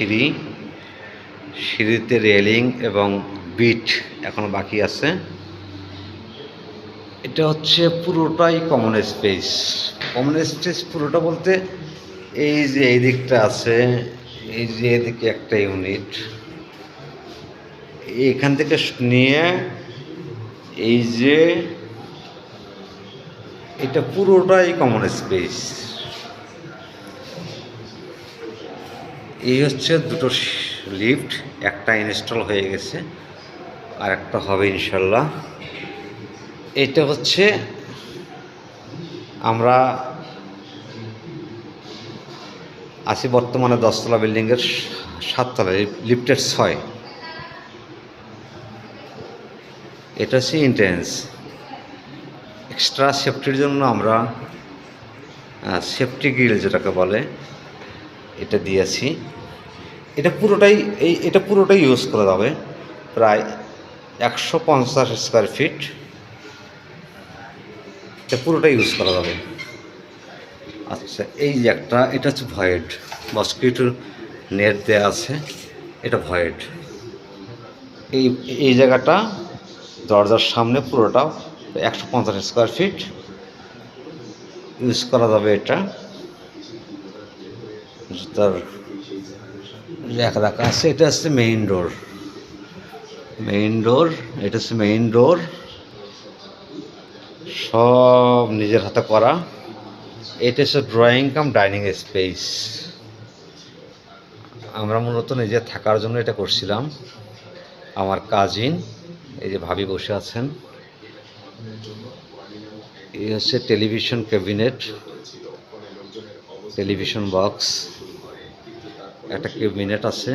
সিঁড়ি, সিঁড়িতে রেলিং এবং বিট এখনও বাকি আছে। এটা হচ্ছে পুরোটাই কমন স্পেস কমন স্পেস পুরোটা বলতে এই যে এই দিকটা আছে, এই যে এদিকে একটা ইউনিট এখান থেকে নিয়ে এই যে এটা পুরোটাই কমন স্পেস এই হচ্ছে দুটো লিফট একটা ইনস্টল হয়ে গেছে, আর একটা হবে ইনশাল্লাহ। এটা হচ্ছে আমরা আছি বর্তমানে দশতলা বিল্ডিংয়ের সাততলা লিফটের ছয়। এটা হচ্ছে ইন্টেন্স এক্সট্রা সেফটির জন্য আমরা সেফটি গ্রিল যেটাকে বলে, এটা দিয়েছি। এটা পুরোটাই এই, এটা পুরোটাই ইউজ করা যাবে প্রায় একশো পঞ্চাশ স্কোয়ার ফিট এটা পুরোটাই ইউজ করা যাবে। আচ্ছা এই যে একটা, এটা হচ্ছে ভয়েড মসকিটো নেট দেওয়া আছে, এটা ভয়েড এই এই জায়গাটা, দরজার সামনে পুরোটা একশো পঞ্চাশ স্কোয়ার ফিট ইউজ করা যাবে এটা। তার রাখা আছে, এটা হচ্ছে মেইন ডোর মেইন ডোর এটা হচ্ছে মেইন ডোর সব নিজের হাতে করা। এটা হচ্ছে ড্রয়িং কাম ডাইনিং স্পেস আমরা মূলত নিজে থাকার জন্য এটা করছিলাম। আমার কাজিন এই যে ভাবি বসে আছেন, এই হচ্ছে টেলিভিশন ক্যাবিনেট টেলিভিশন বক্স একটা ক্যাবিনেট আছে।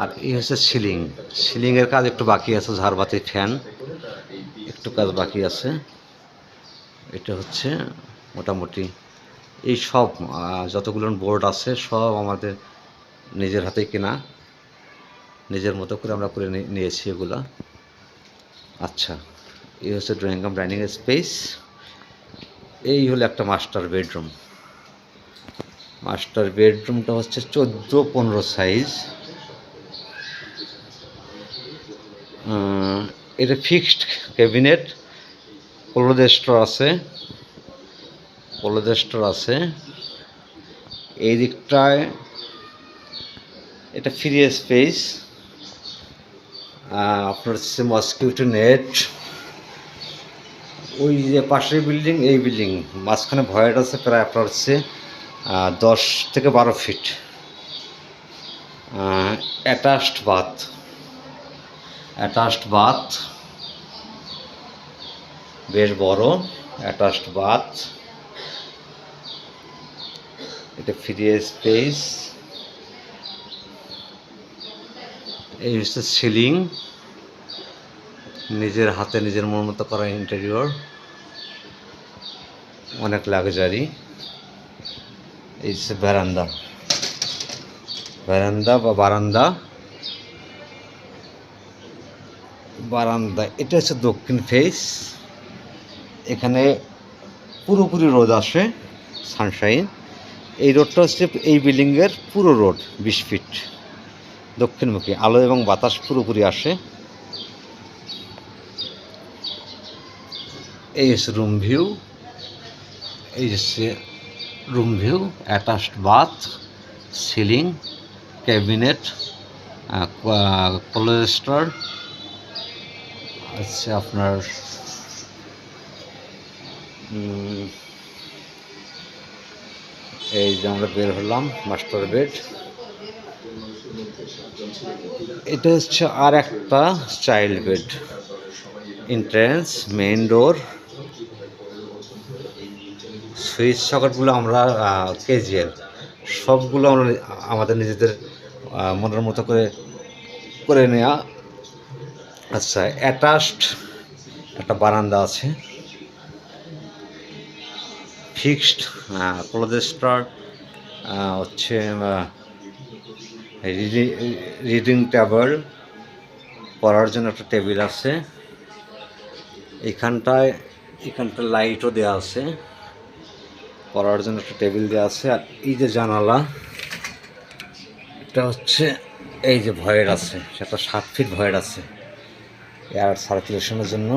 আর এই হচ্ছে সিলিং সিলিংয়ের কাজ একটু বাকি আছে, ঝাড়বাতি ফ্যান একটু কাজ বাকি আছে। এটা হচ্ছে মোটামুটি এই সব যতগুলো বোর্ড আছে, সব আমাদের নিজের হাতে কেনা। নিজের মতো করে আমরা করে নিয়েছি এগুলো। আচ্ছা এই হচ্ছে ড্রয়িং কাম ডাইনিং স্পেস এই হলো একটা মাস্টার বেডরুম মাস্টার বেডরুমটা হচ্ছে চোদ্দ পনেরো সাইজ। এটা ফিক্সড ক্যাবিনেট ক্লোদেস্টর আছে ক্লোদেস্টর আছে। এই দিকটায় এটা ফ্রি স্পেস আপনার হচ্ছে মসকিউটো নেট ওই যে পাশের বিল্ডিং এই বিল্ডিং মাঝখানে ভয়েড আছে, প্রায় আপনার হচ্ছে দশ থেকে বারো feet attached bath attached bath বেশ বড় অ্যাটাচড বাথ এটা ফ্রি স্পেস এই হচ্ছে সিলিং নিজের হাতে নিজের মন মতো করা ইন্টেরিয়র অনেক লাক্সারি এই ব্যারান্দা ব্যারান্দা বা বারান্দা বারান্দা এটা হচ্ছে দক্ষিণ ফেস এখানে পুরোপুরি রোদ আসে সানশাইন এই রোডটা হচ্ছে এই বিল্ডিংয়ের পুরো রোড, বিশ ফিট দক্ষিণমুখী, আলো এবং বাতাস পুরোপুরি আসে। এই হচ্ছে রুম ভিউ এই হচ্ছে room view attached bath ceiling cabinet কোলেস্টার আচ্ছা আপনার এই যে আমরা বের হলাম মাস্টার বেড এটা হচ্ছে আর একটা child bed entrance main door switch সকেটগুলো আমরা কেজিএল সবগুলো আমরা আমাদের নিজেদের মনের মতো করে করে নেওয়া আচ্ছা অ্যাটাচড একটা বারান্দা আছে। ফিক্সড ক্লোদেস্টার হচ্ছে রিডিং টেবিল পড়ার জন্য একটা টেবিল আছে। এখানটায় এখানটা লাইটও দেওয়া আছে। পড়ার জন্য একটা টেবিল দেওয়া আছে। আর এই যে জানালা, এটা হচ্ছে এই যে ভয়ের আছে, সেটা সাত ফিট ভয়ের আছে। এয়ার সার্কুলেশনের জন্য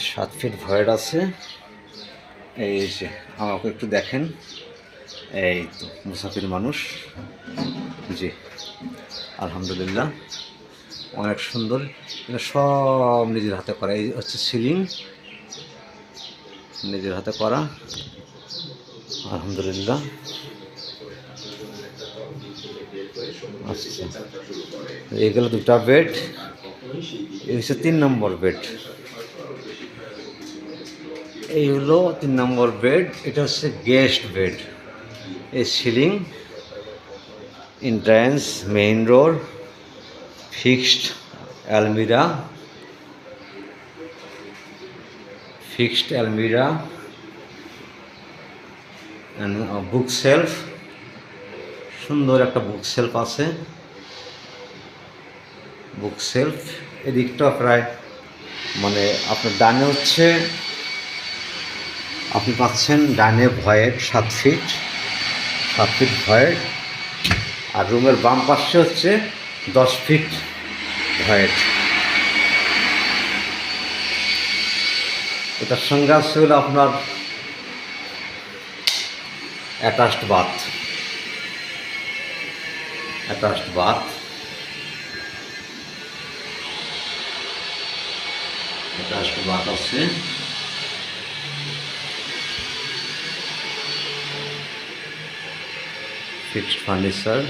সাত ফিট ভয়ের আছে। এই যে, আমাকে একটু দেখেন। এই তো, মুসাফির মানুষ। জি, আলহামদুলিল্লাহ। অনেক সুন্দর। সব নিজের হাতে করা। এই হচ্ছে সিলিং। নিজের হাতে করা। আলহামদুলিল্লাহ। আচ্ছা এইগুলো দুটা বেড এই হচ্ছে তিন নম্বর বেড এই হলো তিন নম্বর বেড এটা হচ্ছে গেস্ট বেড এই ceiling entrance main road fixed অ্যালমিরা fixed অ্যালমিরা বুক সেলফ সুন্দর একটা বুক সেলফ আছে। বুক সেলফ এদিকটা প্রায় মানে আপনার ডানে হচ্ছে, আপনি পাচ্ছেন ডানে ভয়ের সাত ফিট সাত ফিট ভয়ের আর রুমের বাম পাশে হচ্ছে দশ ফিট ভয়ের এটার সঙ্গে আছে হলো আপনার attached bath. Attached bath. Attached bath আছে। Fixed furniture.